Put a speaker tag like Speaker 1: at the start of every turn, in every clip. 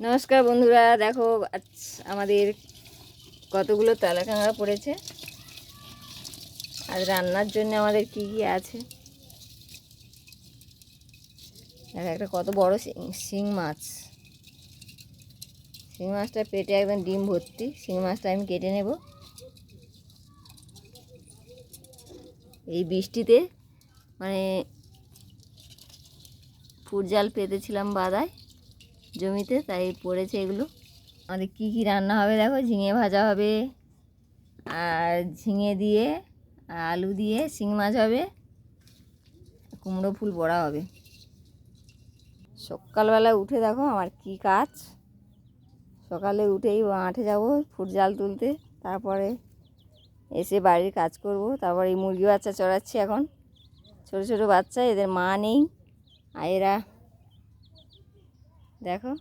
Speaker 1: নমস্কার বন্ধুরা, দেখো আজ আমাদের কতগুলো তালাকাঙা পড়েছে আর রান্নার জন্য আমাদের কি কি আছে? একটা কত বড় শিং- মাছ। শিং মাছটা পেটে একদম ডিম ভর্তি। শিং মাছটা আমি কেটে নেব। এই বৃষ্টিতে মানে ফুট জাল পেতেছিলাম বাদায়। জমিতে, তাই পড়েছে এগুলো। আমাদের কী কী রান্না হবে দেখো? ঝিঙে ভাজা হবে, আর ঝিঙে দিয়ে আলু দিয়ে শিং মাছ হবে, কুমড়ো ফুল বড়া হবে। সকালবেলা উঠে দেখো আমার কি কাজ। সকালে উঠেই মাঠে যাব ফুট জাল তুলতে, তারপরে এসে বাড়ির কাজ করব। তারপরে এই মুরগি বাচ্চা চড়াচ্ছি এখন। ছোটো ছোটো বাচ্চা, এদের মা নেই, আর এরা দেখো।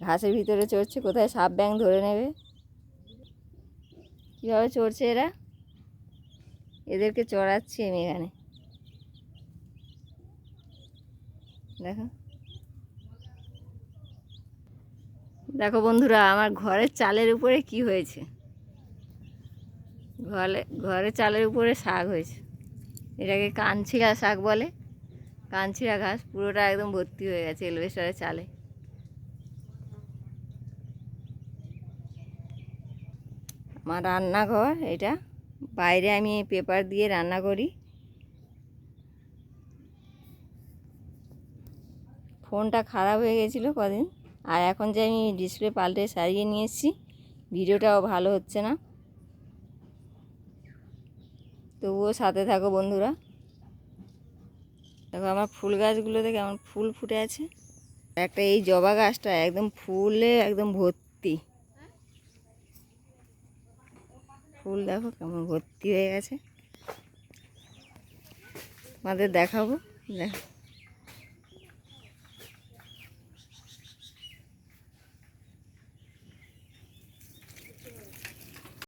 Speaker 1: ঘাসের ভিতরে চড়ছে, কোথায় সাপ ব্যাং ধরে নেবে? কীভাবে চড়ছে এরা? এদেরকে চড়াচ্ছি আমি এখানে। দেখো। দেখো বন্ধুরা, আমার ঘরের চালের উপরে কি হয়েছে? ঘরে, ঘরের চালের উপরে শাক হয়েছে। এটাকে কানছিলা শাক বলে। কানছিড়া ঘাস, পুরোটা একদম ভর্তি হয়ে গেছে এলবেস্টারের চালে। আমার রান্নাঘর এটা। বাইরে আমি পেপার দিয়ে রান্না করি। ফোনটা খারাপ হয়ে গেছিল কদিন, আর এখন যে আমি ডিসপ্লে পাল্টে সারিয়ে নিয়ে এসেছি, ভিডিওটাও ভালো হচ্ছে না। তবুও সাথে থাকো বন্ধুরা। দেখো আমার ফুল গাছগুলো দেখে আমার ফুল ফুটে আছে। একটা এই জবা গাছটা একদম ফুলে একদম ভর্তি। ফুল দেখো কেমন ভর্তি হয়ে গেছে। আমাদের দেখাবো, দেখো।